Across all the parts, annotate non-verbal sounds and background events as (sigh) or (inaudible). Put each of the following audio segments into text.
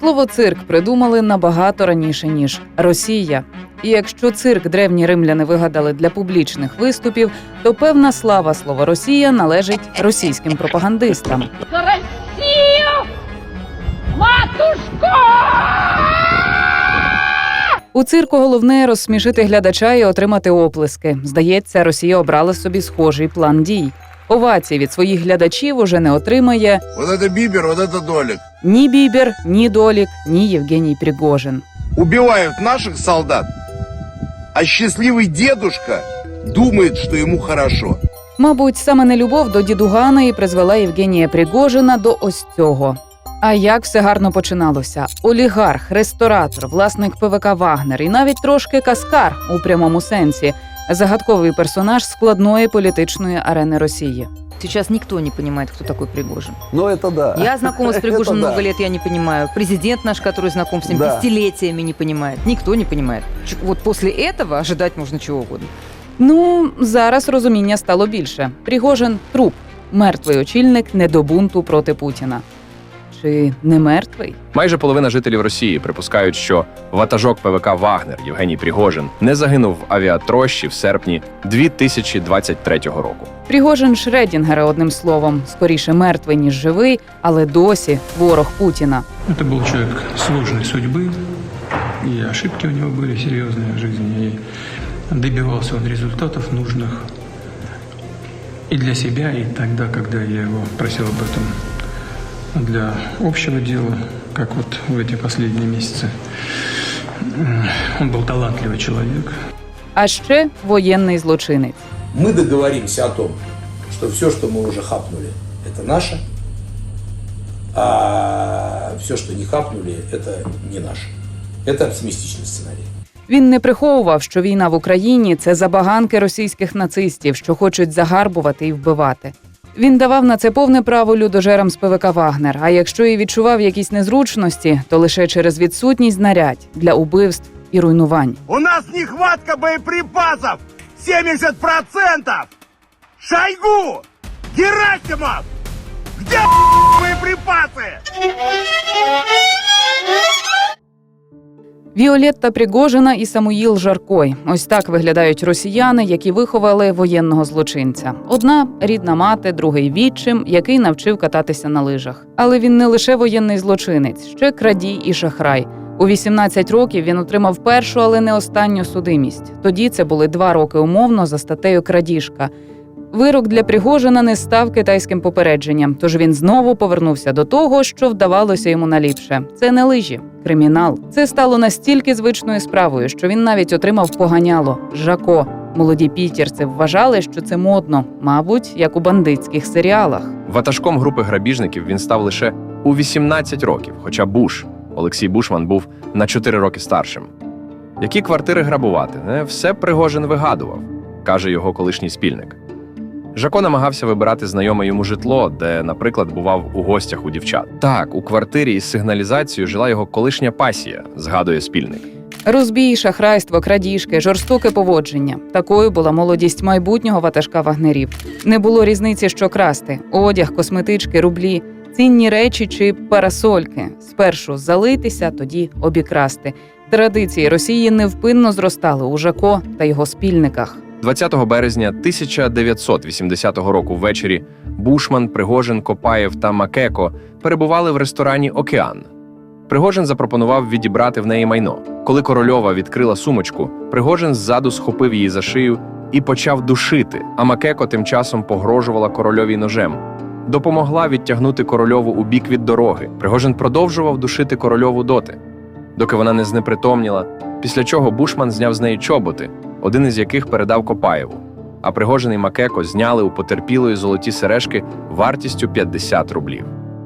Слово цирк придумали набагато раніше ніж Росія. І якщо цирк древні римляни вигадали для публічних виступів, то певна слава слова Росія належить російським пропагандистам. За Россию! Матушку! У цирку головне розсмішити глядача і отримати оплески. Здається, Росія обрала собі схожий план дій. Овації від своїх глядачів уже не отримає Вот это Бибер, вот это Долик. ні Бібер, ні Долік, ні Євгеній Пригожин. Убивают наших солдат, а счастливый дедушка думает, что ему хорошо. Мабуть, саме нелюбов до дідугана і призвела Євгенія Пригожина до ось цього. А як все гарно починалося: олігарх, ресторатор, власник ПВК Вагнер і навіть трошки каскар у прямому сенсі, загадковий персонаж складної політичної арени Росії. Сейчас никто не понимает, кто такой Пригожин. Ну, это да. Я знакома с Пригожином (laughs) Это да. много лет, я не понимаю. Президент наш, который знаком с ним Да. десятилетиями, не понимает. Никто не понимает. Ч- Вот после этого ожидать можно чего угодно. Ну зараз розуміння стало більше. Пригожин труп, мертвий очільник недобунту проти Путіна. Чи не мертвий? Майже половина жителів Росії припускають, що ватажок ПВК Вагнер Євгеній Пригожин не загинув в авіатрощі в серпні 2023 року. Пригожин Шредінгера, одним словом, скоріше мертвий, ніж живий, але досі ворог Путіна. Это был человек сложной судьбы, и ошибки у него были серьезные в жизни, и добивался он результатов нужных и для себя, и тогда, когда я его просил об этом для общего дела, как вот в эти последние месяцы. М, Он был талантливый человек, А ще воєнний злочинець. мы договоримся о том, что все, что мы уже хапнули, это наше, а все, что не хапнули, это не наше. Это оптимистичный сценарий. Він не приховував, що війна в Україні це забаганки російських нацистів, що хочуть загарбувати і вбивати. Він давав на це повне право людожерам з ПВК Вагнер. А якщо і відчував якісь незручності, то лише через відсутність знарядь для убивств і руйнувань. У нас нехватка боеприпасов! 70%! Шойгу! Герасимов! Где (laughs) боеприпасы? Віолетта Пригожина і Самуїл Жаркой. Ось так виглядають росіяни, які виховали воєнного злочинця. Одна рідна мати, другий відчим, який навчив кататися на лижах. Але він не лише воєнний злочинець, ще крадій і шахрай. У 18 років він отримав першу, але не останню судимість. Тоді це були два роки умовно за статтею крадіжка. Вирок для Пригожина не став китайським попередженням, тож він знову повернувся до того, що вдавалося йому наліпше. Це не лижі, кримінал. Це стало настільки звичною справою, що він навіть отримав поганяло жако. Молоді пітерці вважали, що це модно, мабуть, як у бандитських серіалах. Ватажком групи грабіжників він став лише у 18 років, хоча Буш Олексій Бушман був на 4 роки старшим. Які квартири грабувати? Не все Пригожин вигадував, каже його колишній спільник. Жако намагався вибирати знайоме йому житло, де, наприклад, бував у гостях у дівчат. Так, у квартирі із сигналізацією жила його колишня пасія, згадує спільник. Розбій, шахрайство, крадіжки, жорстоке поводження. Такою була молодість майбутнього ватажка вагнерів. Не було різниці, що красти: одяг, косметички, рублі, цінні речі чи парасольки. Спершу залитися, тоді обікрасти. Традиції Росії невпинно зростали у Жако та його спільниках. 20 березня 1980 року ввечері Бушман, Пригожин, Копаєв та Макеко перебували в ресторані Океан. Пригожин запропонував відібрати в неї майно. Коли корольова відкрила сумочку, Пригожин ззаду схопив її за шию і почав душити. А Макеко тим часом погрожувала корольовій ножем. Допомогла відтягнути корольову у бік від дороги. Пригожин продовжував душити корольову доти, доки вона не знепритомніла. Після чого Бушман зняв з неї чоботи, один із яких передав Копаєву. А Пригожин і Макеко зняли у потерпілої золоті сережки вартістю 50 рублів.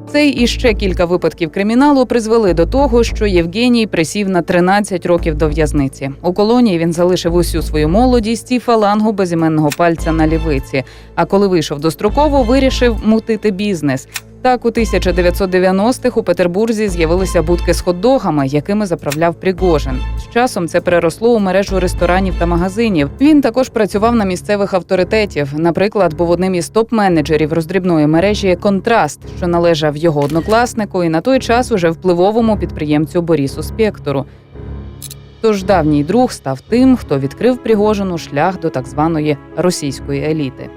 Цей і ще кілька випадків криміналу призвели до того, що Євгеній присів на 13 років до в'язниці. У колонії він залишив усю свою молодість і фалангу безіменного пальця на лівиці. А коли вийшов достроково, вирішив мутити бізнес. Так, у 1990-х у Петербурзі з'явилися будки з хот-догами, якими заправляв Пригожин. З часом це переросло у мережу ресторанів та магазинів. Він також працював на місцевих авторитетів. Наприклад, був одним із топ-менеджерів роздрібної мережі Контраст, що належав його однокласнику, і на той час уже впливовому підприємцю Борісу Спектору. Тож давній друг став тим, хто відкрив Пригожину шлях до так званої російської еліти.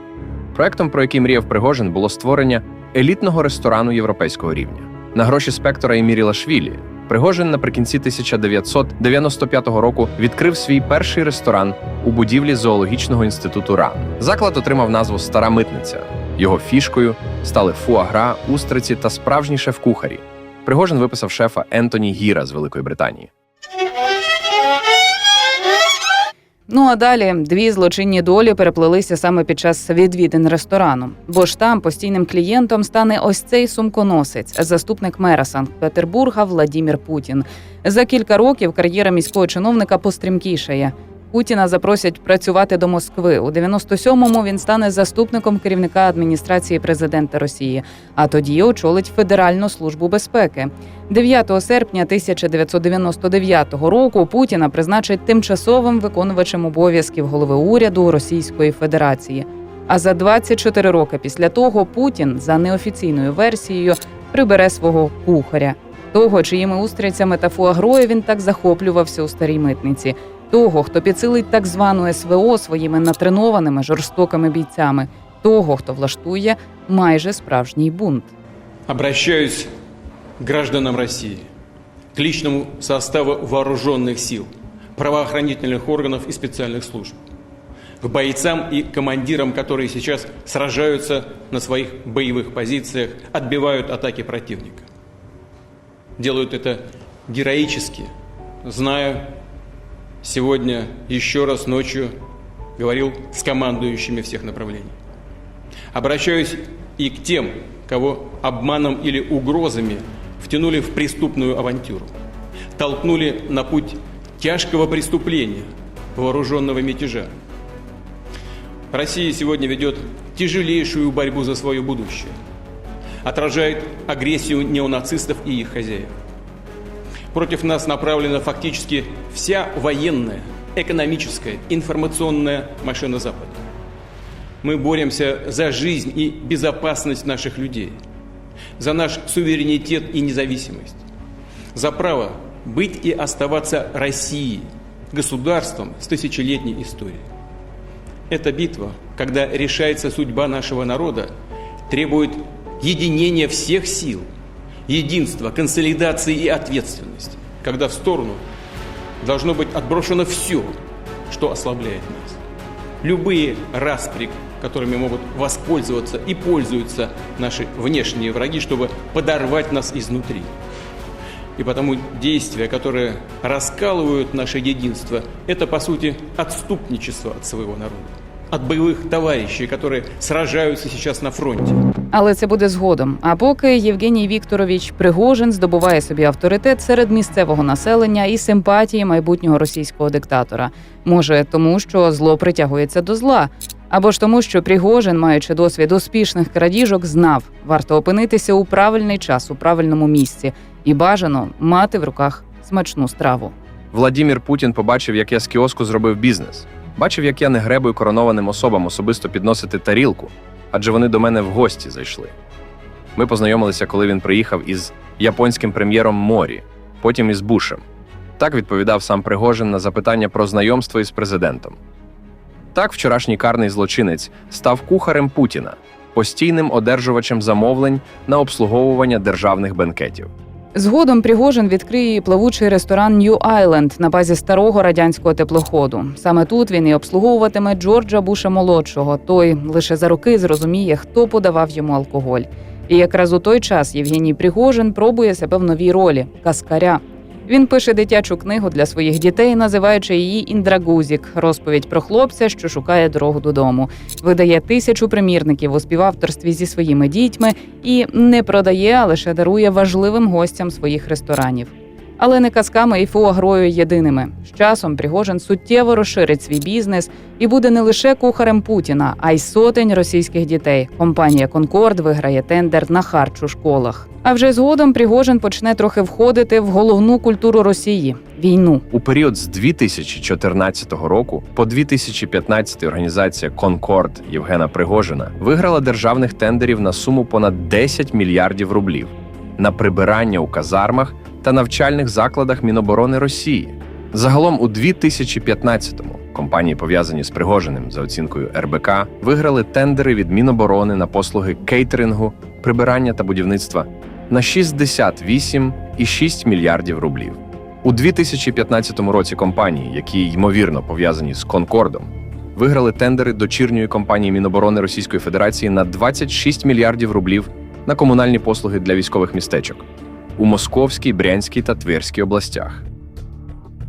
Проектом, про який мріяв Пригожин, було створення елітного ресторану європейського рівня. На гроші спектора і Міріла Швілі Пригожин наприкінці 1995 року відкрив свій перший ресторан у будівлі зоологічного інституту РАН. Заклад отримав назву Стара митниця. Його фішкою стали фуагра, устриці та справжні шеф-кухарі. Пригожин виписав шефа Ентоні Гіра з Великої Британії. Ну а далі дві злочинні долі переплелися саме під час відвідин ресторану. Бо ж там постійним клієнтом стане ось цей сумконосець, заступник мера Санкт-Петербурга Владімір Путін. За кілька років кар'єра міського чиновника пострімкішає. Путіна запросять працювати до Москви. У 97-му він стане заступником керівника адміністрації президента Росії, а тоді очолить Федеральну службу безпеки. 9 серпня 1999 року Путіна призначать тимчасовим виконувачем обов'язків голови уряду Російської Федерації. А за 24 роки після того Путін за неофіційною версією прибере свого кухаря, того, чиїми устрицями та фуагрою він так захоплювався у старій митниці, того, хто підсилить так звану СВО своїми натренованими жорстокими бійцями, того, хто влаштує майже справжній бунт. Обращаюсь к гражданам России, к личному составу вооруженных сил, правоохранительных органов и специальных служб, к бойцам и командирам, которые сейчас сражаются на своих боевых позициях, отбивают атаки противника. Делают это героически, зная, сегодня еще раз ночью говорил с командующими всех направлений. Обращаюсь и к тем, кого обманом или угрозами втянули в преступную авантюру, толкнули на путь тяжкого преступления, вооруженного мятежа. Россия сегодня ведет тяжелейшую борьбу за свое будущее, отражает агрессию неонацистов и их хозяев. Против нас направлена фактически вся военная, экономическая, информационная машина Запада. Мы боремся за жизнь и безопасность наших людей, за наш суверенитет и независимость, за право быть и оставаться Россией, государством с тысячелетней историей. Эта битва, когда решается судьба нашего народа, требует единения всех сил, единства, консолидации и ответственности, когда в сторону должно быть отброшено все, что ослабляет нас. Любые распри, которыми могут воспользоваться и пользуются наши внешние враги, чтобы подорвать нас изнутри. И потому действия, которые раскалывают наше единство, это, по сути, отступничество от своего народа. От боевых товарищей, которые сражаются сейчас на фронте. Але це буде згодом. А поки Євгеній Вікторович Пригожин здобуває собі авторитет серед місцевого населення і симпатії майбутнього російського диктатора. Може, тому що зло притягується до зла, або ж тому, що Пригожин, маючи досвід успішних крадіжок, знав, варто опинитися у правильний час у правильному місці і бажано мати в руках смачну страву. Владімір Путін побачив, як я з кіоску зробив бізнес. Бачив, як я не гребую коронованим особам особисто підносити тарілку, адже вони до мене в гості зайшли. Ми познайомилися, коли він приїхав із японським прем'єром Морі, потім із Бушем. Так відповідав сам Пригожин на запитання про знайомство із президентом. Так, вчорашній карний злочинець став кухарем Путіна, постійним одержувачем замовлень на обслуговування державних бенкетів. Згодом Пригожин відкриє плавучий ресторан Нью Айленд на базі старого радянського теплоходу. Саме тут він і обслуговуватиме Джорджа Буша молодшого. Той лише за роки зрозуміє, хто подавав йому алкоголь. І якраз у той час Євгеній Пригожин пробує себе в новій ролі каскаря. Він пише дитячу книгу для своїх дітей, називаючи її Індрагузік розповідь про хлопця, що шукає дорогу додому. Видає тисячу примірників у співавторстві зі своїми дітьми і не продає, а лише дарує важливим гостям своїх ресторанів. Але не казками і фуагрою єдиними. З часом Пригожин суттєво розширить свій бізнес і буде не лише кухарем Путіна, а й сотень російських дітей. Компанія Конкорд виграє тендер на харч у школах. А вже згодом Пригожин почне трохи входити в головну культуру Росії війну. У період з 2014 року по 2015 організація Конкорд Євгена Пригожина виграла державних тендерів на суму понад 10 мільярдів рублів на прибирання у казармах та навчальних закладах Міноборони Росії. Загалом у 2015-му компанії, пов'язані з Пригожиним за оцінкою РБК, виграли тендери від Міноборони на послуги кейтерингу, прибирання та будівництва на 68,6 мільярдів рублів. У 2015 році компанії, які ймовірно пов'язані з Конкордом, виграли тендери дочірньої компанії Міноборони Російської Федерації на 26 мільярдів рублів на комунальні послуги для військових містечок у Московській, Брянській та Тверській областях.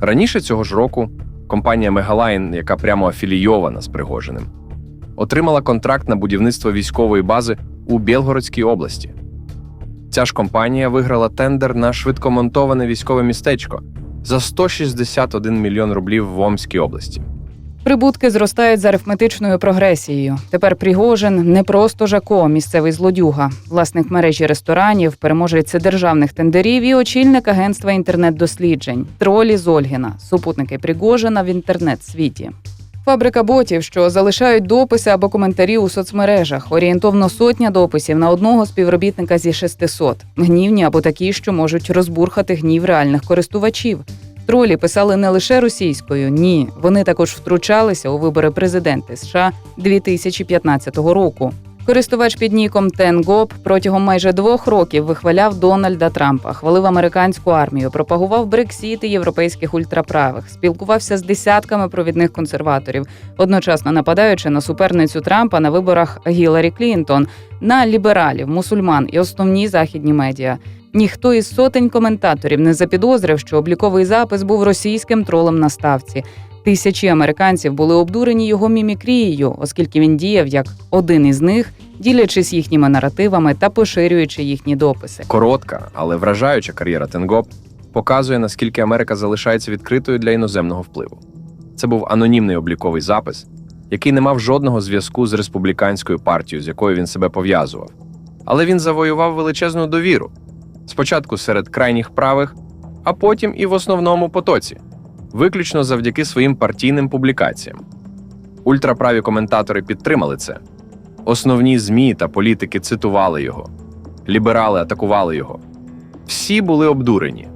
Раніше цього ж року компанія Мегалайн, яка прямо афілійована з Пригожиним, отримала контракт на будівництво військової бази у Білгородській області. Ця ж компанія виграла тендер на швидкомонтоване військове містечко за 161 мільйон рублів в Омській області. Прибутки зростають за арифметичною прогресією. Тепер Пригожин не просто Жако, місцевий злодюга, власник мережі ресторанів, переможець державних тендерів і очільник агентства інтернет-досліджень тролі Зольгіна, супутники Пригожина в інтернет-світі. Фабрика ботів, що залишають дописи або коментарі у соцмережах, орієнтовно сотня дописів на одного співробітника зі 600. гнівні або такі, що можуть розбурхати гнів реальних користувачів. Тролі писали не лише російською, ні, вони також втручалися у вибори президенти США 2015 року. Користувач під ніком Тенгоп протягом майже двох років вихваляв Дональда Трампа, хвалив американську армію, пропагував Брексіт і європейських ультраправих, спілкувався з десятками провідних консерваторів, одночасно нападаючи на суперницю Трампа на виборах Гіларі Клінтон, на лібералів, мусульман і основні західні медіа. Ніхто із сотень коментаторів не запідозрив, що обліковий запис був російським тролем на ставці. Тисячі американців були обдурені його мімікрією, оскільки він діяв як один із них, ділячись їхніми наративами та поширюючи їхні дописи. Коротка, але вражаюча кар'єра Тенгоп показує, наскільки Америка залишається відкритою для іноземного впливу. Це був анонімний обліковий запис, який не мав жодного зв'язку з республіканською партією, з якою він себе пов'язував. Але він завоював величезну довіру спочатку серед крайніх правих, а потім і в основному потоці, виключно завдяки своїм партійним публікаціям. Ультраправі коментатори підтримали це. Основні ЗМІ та політики цитували його, ліберали атакували його. Всі були обдурені.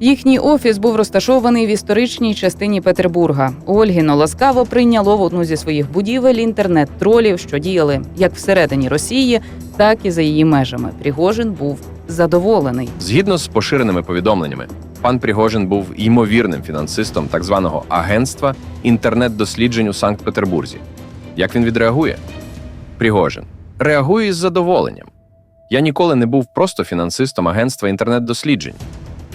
Їхній офіс був розташований в історичній частині Петербурга. Ольгіно ласкаво прийняло в одну зі своїх будівель інтернет-тролів, що діяли як всередині Росії, так і за її межами. Пригожин був задоволений. Згідно з поширеними повідомленнями, пан Пригожин був ймовірним фінансистом так званого агентства інтернет-досліджень у Санкт-Петербурзі. Як він відреагує? Пригожин реагує із задоволенням. Я ніколи не був просто фінансистом агентства інтернет-досліджень.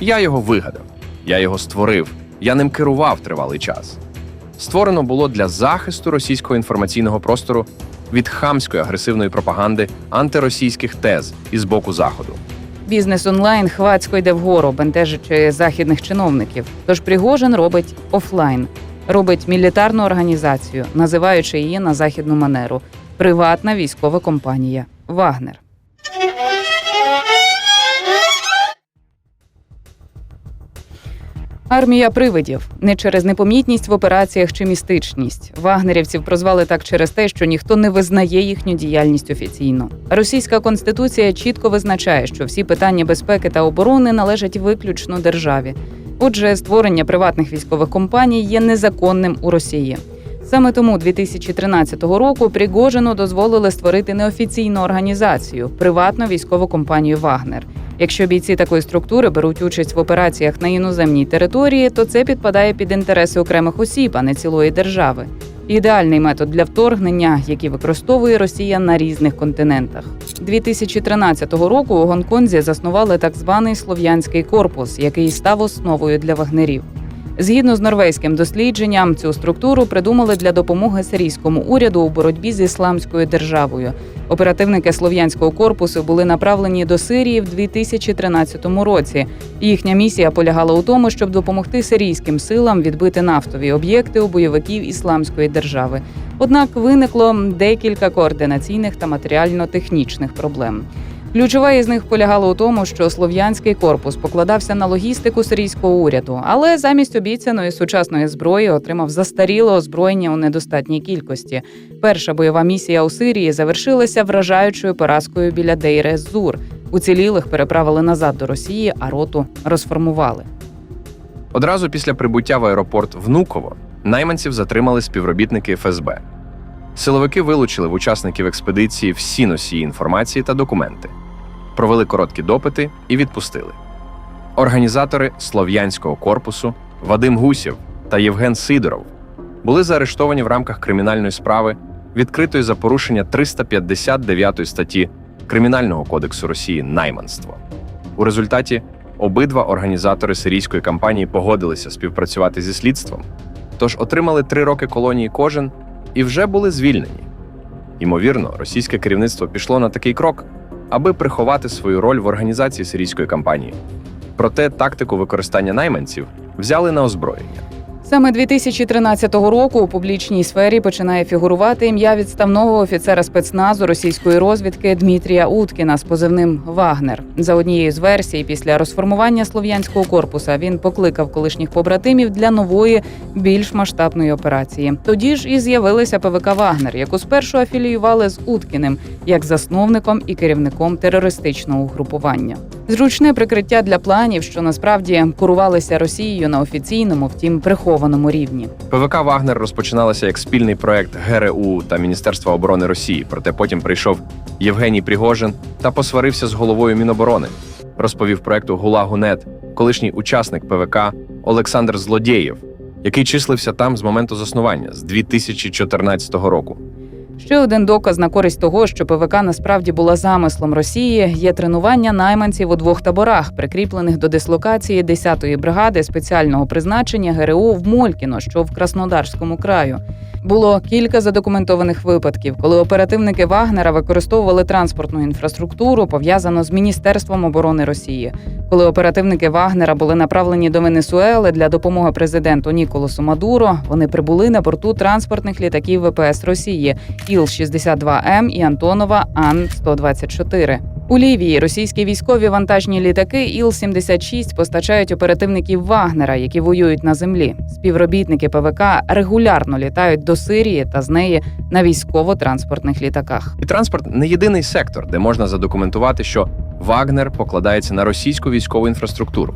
Я його вигадав, я його створив, я ним керував тривалий час. Створено було для захисту російського інформаційного простору від хамської агресивної пропаганди антиросійських тез із боку Заходу. Бізнес онлайн хвацько йде вгору, бентежачи західних чиновників. Тож Пригожин робить офлайн, робить мілітарну організацію, називаючи її на західну манеру приватна військова компанія Вагнер. Армія привидів не через непомітність в операціях чи містичність. Вагнерівців прозвали так через те, що ніхто не визнає їхню діяльність офіційно. Російська конституція чітко визначає, що всі питання безпеки та оборони належать виключно державі. Отже, створення приватних військових компаній є незаконним у Росії. Саме тому 2013 року Пригожину дозволили створити неофіційну організацію приватну військову компанію Вагнер. Якщо бійці такої структури беруть участь в операціях на іноземній території, то це підпадає під інтереси окремих осіб, а не цілої держави. Ідеальний метод для вторгнення, який використовує Росія на різних континентах. 2013 року у Гонконзі заснували так званий слов'янський корпус, який став основою для вагнерів. Згідно з норвезьким дослідженням, цю структуру придумали для допомоги сирійському уряду у боротьбі з ісламською державою. Оперативники слов'янського корпусу були направлені до Сирії в 2013 році. Їхня місія полягала у тому, щоб допомогти сирійським силам відбити нафтові об'єкти у бойовиків ісламської держави. Однак виникло декілька координаційних та матеріально-технічних проблем. Ключова із них полягала у тому, що слов'янський корпус покладався на логістику сирійського уряду, але замість обіцяної сучасної зброї отримав застаріле озброєння у недостатній кількості. Перша бойова місія у Сирії завершилася вражаючою поразкою біля Дейре Зур. Уцілілих переправили назад до Росії, а роту розформували. Одразу після прибуття в аеропорт Внуково найманців затримали співробітники ФСБ. Силовики вилучили в учасників експедиції всі носії інформації та документи, провели короткі допити і відпустили. Організатори слов'янського корпусу Вадим Гусєв та Євген Сидоров були заарештовані в рамках кримінальної справи, відкритої за порушення 359 статті Кримінального кодексу Росії найманство. У результаті обидва організатори сирійської кампанії погодилися співпрацювати зі слідством, тож отримали три роки колонії кожен і вже були звільнені. Ймовірно, російське керівництво пішло на такий крок, аби приховати свою роль в організації сирійської кампанії. Проте тактику використання найманців взяли на озброєння. Саме 2013 року у публічній сфері починає фігурувати ім'я відставного офіцера спецназу російської розвідки Дмитрія Уткіна з позивним Вагнер. За однією з версій, після розформування слов'янського корпуса він покликав колишніх побратимів для нової, більш масштабної операції. Тоді ж і з'явилася ПВК Вагнер, яку спершу афіліювали з Уткіним як засновником і керівником терористичного угрупування. Зручне прикриття для планів, що насправді курувалися Росією на офіційному, втім прихованому рівні. ПВК Вагнер розпочиналася як спільний проект ГРУ та Міністерства оборони Росії. Проте потім прийшов Євгеній Пригожин та посварився з головою Міноборони. Розповів проекту Гулагу.нет колишній учасник ПВК Олександр Злодєєв, який числився там з моменту заснування з 2014 року. Ще один доказ на користь того, що ПВК насправді була замислом Росії, є тренування найманців у двох таборах, прикріплених до дислокації 10-ї бригади спеціального призначення ГРУ в Молькіно, що в Краснодарському краю. Було кілька задокументованих випадків, коли оперативники Вагнера використовували транспортну інфраструктуру, пов'язану з Міністерством оборони Росії. Коли оперативники Вагнера були направлені до Венесуели для допомоги президенту Ніколасу Мадуро, вони прибули на борту транспортних літаків ВПС Росії Іл-62М і Антонова Ан-124. У Лівії російські військові вантажні літаки Іл-76 постачають оперативників Вагнера, які воюють на землі. Співробітники ПВК регулярно літають до Сирії та з неї на військово-транспортних літаках. І транспорт не єдиний сектор, де можна задокументувати, що Вагнер покладається на російську військову інфраструктуру.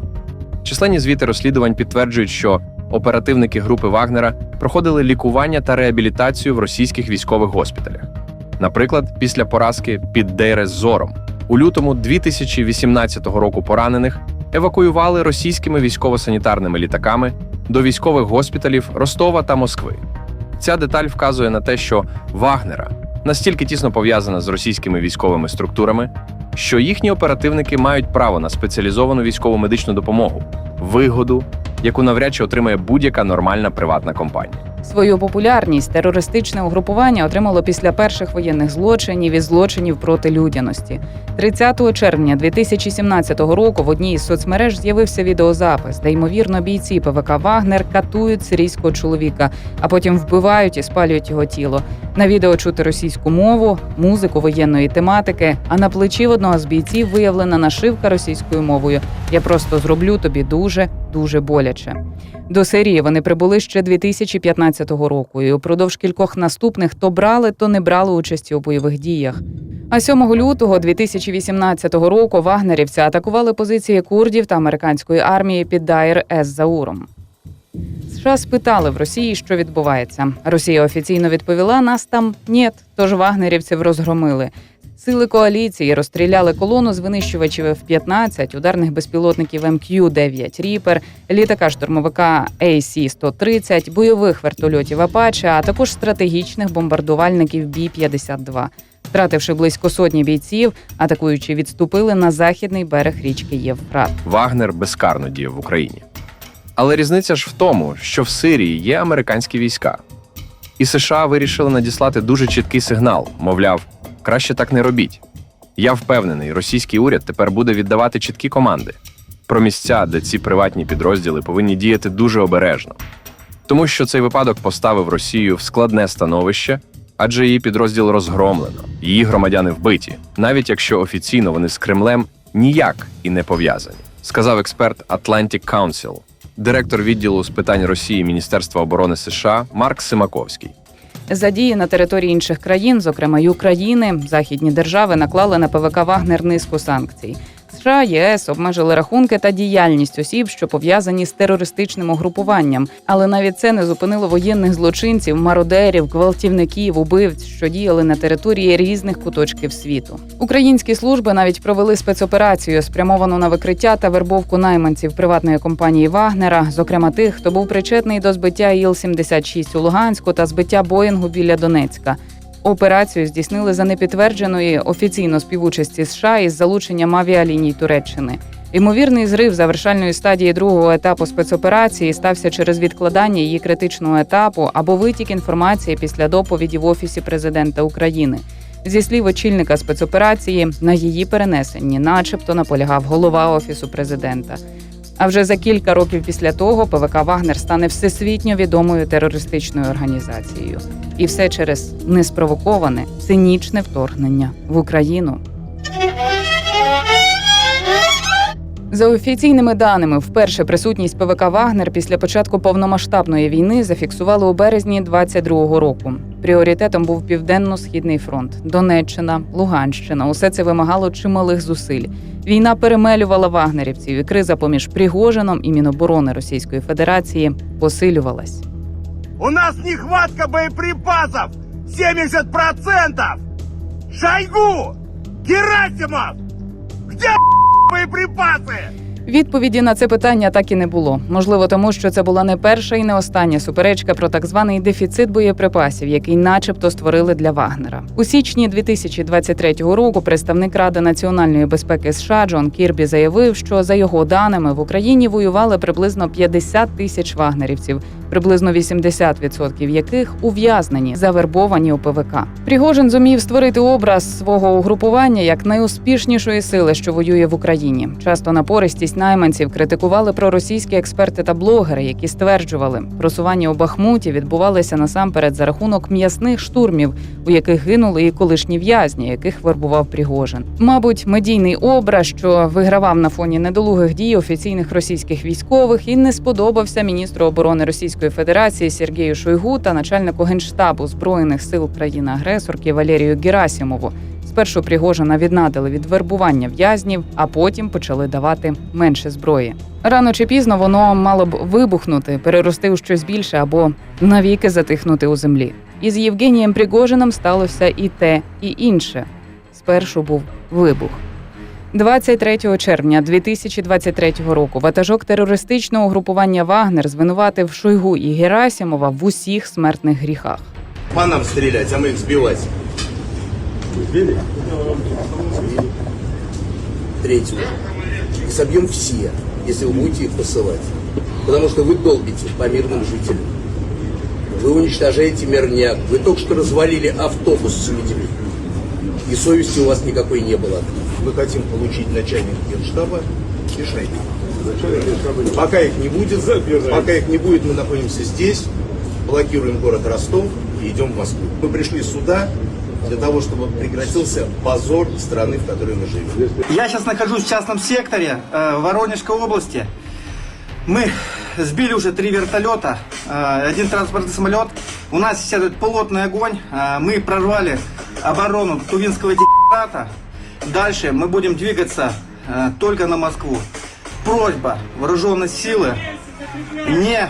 Численні звіти розслідувань підтверджують, що оперативники групи Вагнера проходили лікування та реабілітацію в російських військових госпіталях. Наприклад, після поразки під Дейре Зором у лютому 2018 року поранених евакуювали російськими військово-санітарними літаками до військових госпіталів Ростова та Москви. Ця деталь вказує на те, що Вагнера настільки тісно пов'язана з російськими військовими структурами, що їхні оперативники мають право на спеціалізовану військову медичну допомогу, вигоду, яку навряд чи отримає будь-яка нормальна приватна компанія. Свою популярність терористичне угрупування отримало після перших воєнних злочинів і злочинів проти людяності. 30 червня 2017 року в одній із соцмереж з'явився відеозапис, де ймовірно бійці ПВК Вагнер катують сирійського чоловіка, а потім вбивають і спалюють його тіло. На відео чути російську мову, музику воєнної тематики. А на плечі в одного з бійців виявлена нашивка російською мовою. Я просто зроблю тобі дуже дуже боляче. До Сирії вони прибули ще 2015 року, і упродовж кількох наступних то брали, то не брали участі у бойових діях. А 7 лютого 2018 року вагнерівці атакували позиції курдів та американської армії під Дайр Ес Зауром. США спитали в Росії, що відбувається. Росія офіційно відповіла: нас там нет, тож вагнерівців розгромили. Сили коаліції розстріляли колону з винищувачів F-15, ударних безпілотників МК-9 Ріпер, літака штурмовика AC-130, бойових вертольотів Апаче, а також стратегічних бомбардувальників Бі-52. Втративши близько сотні бійців, атакуючи відступили на західний берег річки Євфрат. Вагнер безкарно діяв в Україні. Але різниця ж в тому, що в Сирії є американські війська. І США вирішили надіслати дуже чіткий сигнал: мовляв, краще так не робіть. Я впевнений, російський уряд тепер буде віддавати чіткі команди про місця, де ці приватні підрозділи повинні діяти дуже обережно. Тому що цей випадок поставив Росію в складне становище, адже її підрозділ розгромлено, її громадяни вбиті, навіть якщо офіційно вони з Кремлем ніяк і не пов'язані, сказав експерт Atlantic Council, директор відділу з питань Росії Міністерства оборони США Марк Симаковський. За дії на території інших країн, зокрема й України, західні держави наклали на ПВК Вагнер низку санкцій. США, ЄС обмежили рахунки та діяльність осіб, що пов'язані з терористичним угрупуванням. Але навіть це не зупинило воєнних злочинців, мародерів, гвалтівників, убивць, що діяли на території різних куточків світу. Українські служби навіть провели спецоперацію, спрямовану на викриття та вербовку найманців приватної компанії Вагнера, зокрема тих, хто був причетний до збиття Іл-76 у Луганську та збиття Боїнгу біля Донецька. Операцію здійснили за непідтвердженої офіційно співучасті США із залученням авіаліній Туреччини. Ймовірний зрив завершальної стадії другого етапу спецоперації стався через відкладання її критичного етапу або витік інформації після доповіді в офісі президента України. Зі слів очільника спецоперації, на її перенесенні, начебто, наполягав голова офісу президента. А вже за кілька років після того ПВК Вагнер стане всесвітньо відомою терористичною організацією. І все через неспровоковане цинічне вторгнення в Україну. За офіційними даними, вперше присутність ПВК Вагнер після початку повномасштабної війни зафіксували у березні 22-го року. Пріоритетом був південно-східний фронт, Донеччина, Луганщина. Усе це вимагало чималих зусиль. Війна перемелювала вагнерівців, і криза поміж Пригожином і Міноборони Російської Федерації посилювалась. У нас нехватка боеприпасов! 70%! Шойгу! Герасимов! Где (laughs) боеприпасы? Відповіді на це питання так і не було. Можливо, тому що це була не перша і не остання суперечка про так званий дефіцит боєприпасів, який, начебто, створили для Вагнера. У січні 2023 року представник Ради національної безпеки США Джон Кірбі заявив, що за його даними в Україні воювали приблизно 50 тисяч вагнерівців, приблизно 80% яких ув'язнені, завербовані у ПВК. Пригожин зумів створити образ свого угрупування як найуспішнішої сили, що воює в Україні. Часто напористість найманців критикували проросійські експерти та блогери, які стверджували, просування у Бахмуті відбувалися насамперед за рахунок м'ясних штурмів, у яких гинули і колишні в'язні, яких вербував Пригожин. Мабуть, медійний образ, що вигравав на фоні недолугих дій офіційних російських військових, і не сподобався міністру оборони Російської Федерації Сергію Шойгу та начальнику генштабу збройних сил країни-агресорки Валерію Герасімову. Спершу Пригожина віднадили від вербування в'язнів, а потім почали давати менше зброї. Рано чи пізно воно мало б вибухнути, перерости у щось більше або навіки затихнути у землі. І з Євгенієм Пригожином сталося і те, і інше. Спершу був вибух. 23 червня 2023 року ватажок терористичного групування Вагнер звинуватив Шойгу і Герасімова в усіх смертних гріхах. По нам стрелять, а мы их сбивать. Третьего. И собьем все, если вы будете их посылать. Потому что вы долбите по мирным жителям. Вы уничтожаете мирняк. Вы только что развалили автобус с людьми. И совести у вас никакой не было. Мы хотим получить начальника генштаба и Шойгу. Пока их не будет, пока их не будет, мы находимся здесь, блокируем город Ростов и идем в Москву. Мы пришли сюда для того, чтобы прекратился позор страны, в которой мы живем. Я сейчас нахожусь в частном секторе э, Воронежской области. Мы сбили уже три вертолета, э, один транспортный самолет. У нас сейчас идет плотный огонь. Э, мы прорвали оборону Тувинского деката. Дальше мы будем двигаться э, только на Москву. Просьба вооруженной силы не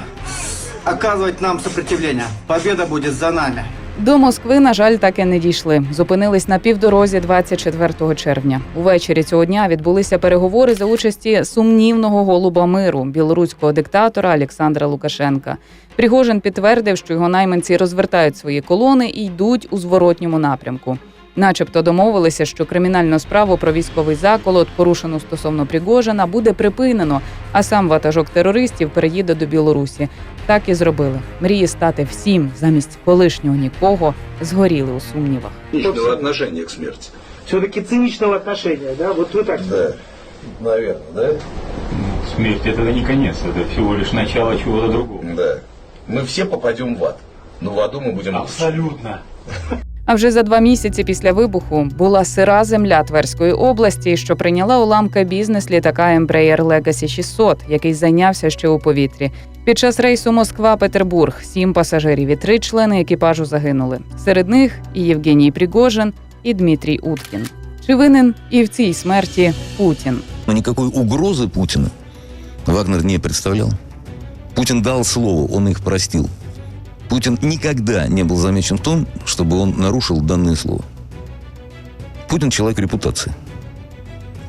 оказывать нам сопротивление. Победа будет за нами. До Москви, на жаль, так і не дійшли. Зупинились на півдорозі 24 червня. Увечері цього дня відбулися переговори за участі сумнівного голуба миру білоруського диктатора Олександра Лукашенка. Пригожин підтвердив, що його найманці розвертають свої колони і йдуть у зворотньому напрямку Начебто домовилися, що кримінальну справу про військовий заколот, порушену стосовно Пригожина, буде припинено, а сам ватажок терористів переїде до Білорусі. Так і зробили. Мрії стати всім замість колишнього нікого згоріли у сумнівах. Личного отношения к смерти. Все-таки циничного отношения, да? Вот вы так Да, наверное, да? Смерть это не конец, это всего лишь начало чего-то другого. Да. Мы все попадем в ад. Но в аду мы будем лучше. А вже за два місяці після вибуху була сира земля Тверської області, що прийняла уламка бізнес-літака Embraer Legacy 600, який зайнявся ще у повітрі. Під час рейсу Москва-Петербург сім пасажирів і три члени екіпажу загинули. Серед них і Євгеній Пригожин, і Дмитрій Уткін. Чи винен і в цій смерті Путін? Никакой угрозы Путину Вагнер не представлял. Путин дал слово, он их простил. Путин никогда не был замечен в том, чтобы он нарушил данное слово. Путин человек репутации.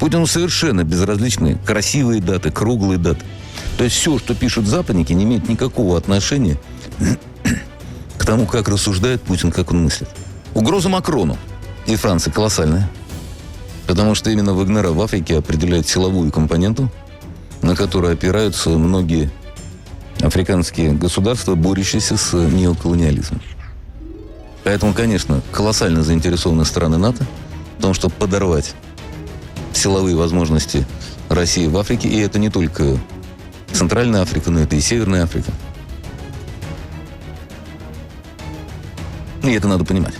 Путину совершенно безразличны красивые даты, круглые даты. То есть все, что пишут западники, не имеет никакого отношения к тому, как рассуждает Путин, как он мыслит. Угроза Макрону и Франции колоссальная. Потому что именно Вагнера в Африке определяет силовую компоненту, на которой опираются многие африканские государства, борющиеся с неоколониализмом. Поэтому, конечно, колоссально заинтересованы страны НАТО в том, чтобы подорвать силовые возможности России в Африке. И это не только Центральная Африка, но это и Северная Африка. И это надо понимать.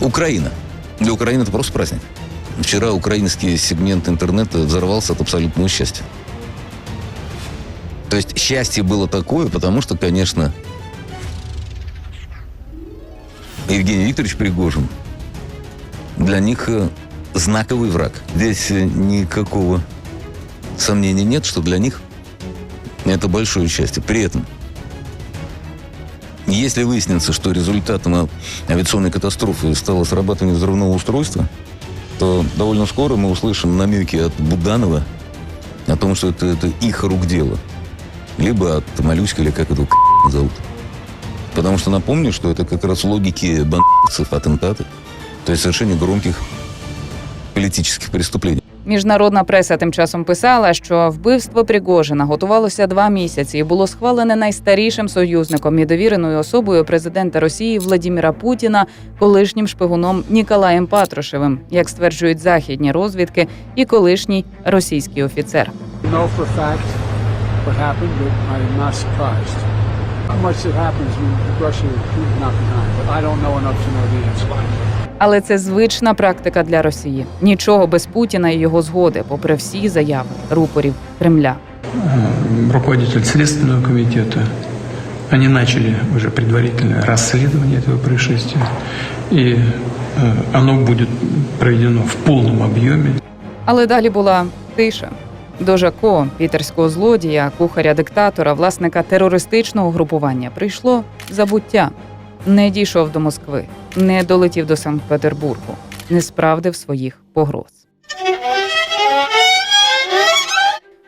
Украина. Для Украины это просто праздник. Вчера украинский сегмент интернета взорвался от абсолютного счастья. То есть счастье было такое, потому что, конечно, Евгений Викторович Пригожин для них э, знаковый враг. Здесь э, никакого сомнения нет, что для них это большое счастье. При этом, если выяснится, что результатом авиационной катастрофы стало срабатывание взрывного устройства, то довольно скоро мы услышим намеки от Буданова о том, что это, это их рук дело. Либо от Малюська, или как это зовут. Потому что напомню, что это как раз в логике бандитцев, атентаты. То есть совершенно громких политических преступлений. Міжнародна преса тим часом писала, що вбивство Пригожина готувалося два місяці і було схвалене найстарішим союзником і довіреною особою президента Росії Владіміра Путіна, колишнім шпигуном Ніколаєм Патрушевим, як стверджують західні розвідки, і колишній російський офіцер. much it happens when Russia is not behind, but I don't know enough to know the answer. Але це звична практика для Росії. Нічого без Путіна і його згоди, попри всі заяви рупорів Кремля. Э, Руководитель Следственного комитета, они начали уже предварительное расследование этого происшествия, и э, оно будет проведено в полном объеме. Але далі була тиша. До Жако, пітерського злодія, кухаря-диктатора, власника терористичного групування, прийшло забуття. Не дійшов до Москви, не долетів до Санкт-Петербургу, не справдив своїх погроз.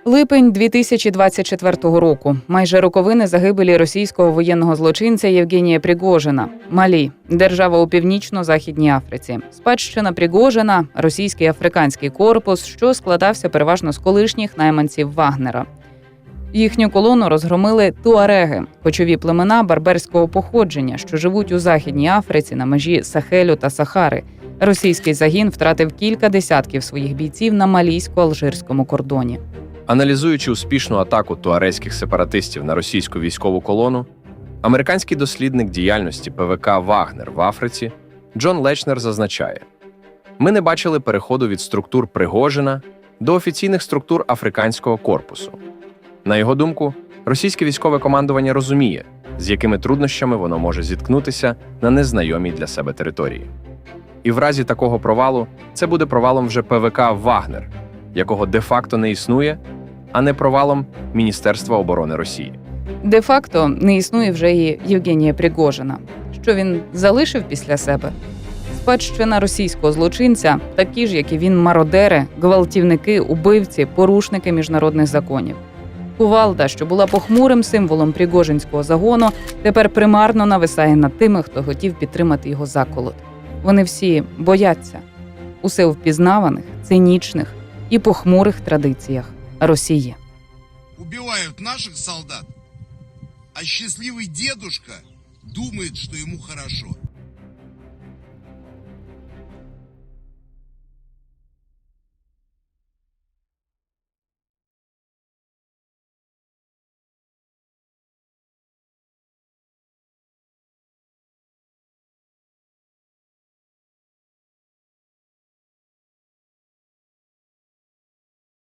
Липень 2024 року. Майже роковини загибелі російського воєнного злочинця Євгенія Пригожина. Малі держава у північно-західній Африці. Спадщина Пригожина – російський африканський корпус, що складався переважно з колишніх найманців Вагнера. Їхню колону розгромили туареги, кочові племена барберського походження, що живуть у західній Африці на межі Сахелю та Сахари. Російський загін втратив кілька десятків своїх бійців на малійсько-алжирському кордоні. Аналізуючи успішну атаку туарезьких сепаратистів на російську військову колону, американський дослідник діяльності ПВК Вагнер в Африці Джон Лечнер зазначає: ми не бачили переходу від структур Пригожина до офіційних структур африканського корпусу. На його думку, російське військове командування розуміє, з якими труднощами воно може зіткнутися на незнайомій для себе території. І в разі такого провалу це буде провалом вже ПВК Вагнер, якого де-факто не існує, а не провалом Міністерства оборони Росії. Де-факто не існує вже і Євгенія Пригожина. Що він залишив після себе? Спадщина російського злочинця, такі ж, як і він, мародери, гвалтівники, убивці, порушники міжнародних законів. Кувалда, що була похмурим символом Пригожинського загону, тепер примарно нависає над тими, хто хотів підтримати його заколот. Вони всі бояться усе у впізнаваних, цинічних і похмурих традиціях Росії. Убивають наших солдат, а щасливий дедушка думає, що йому хорошо.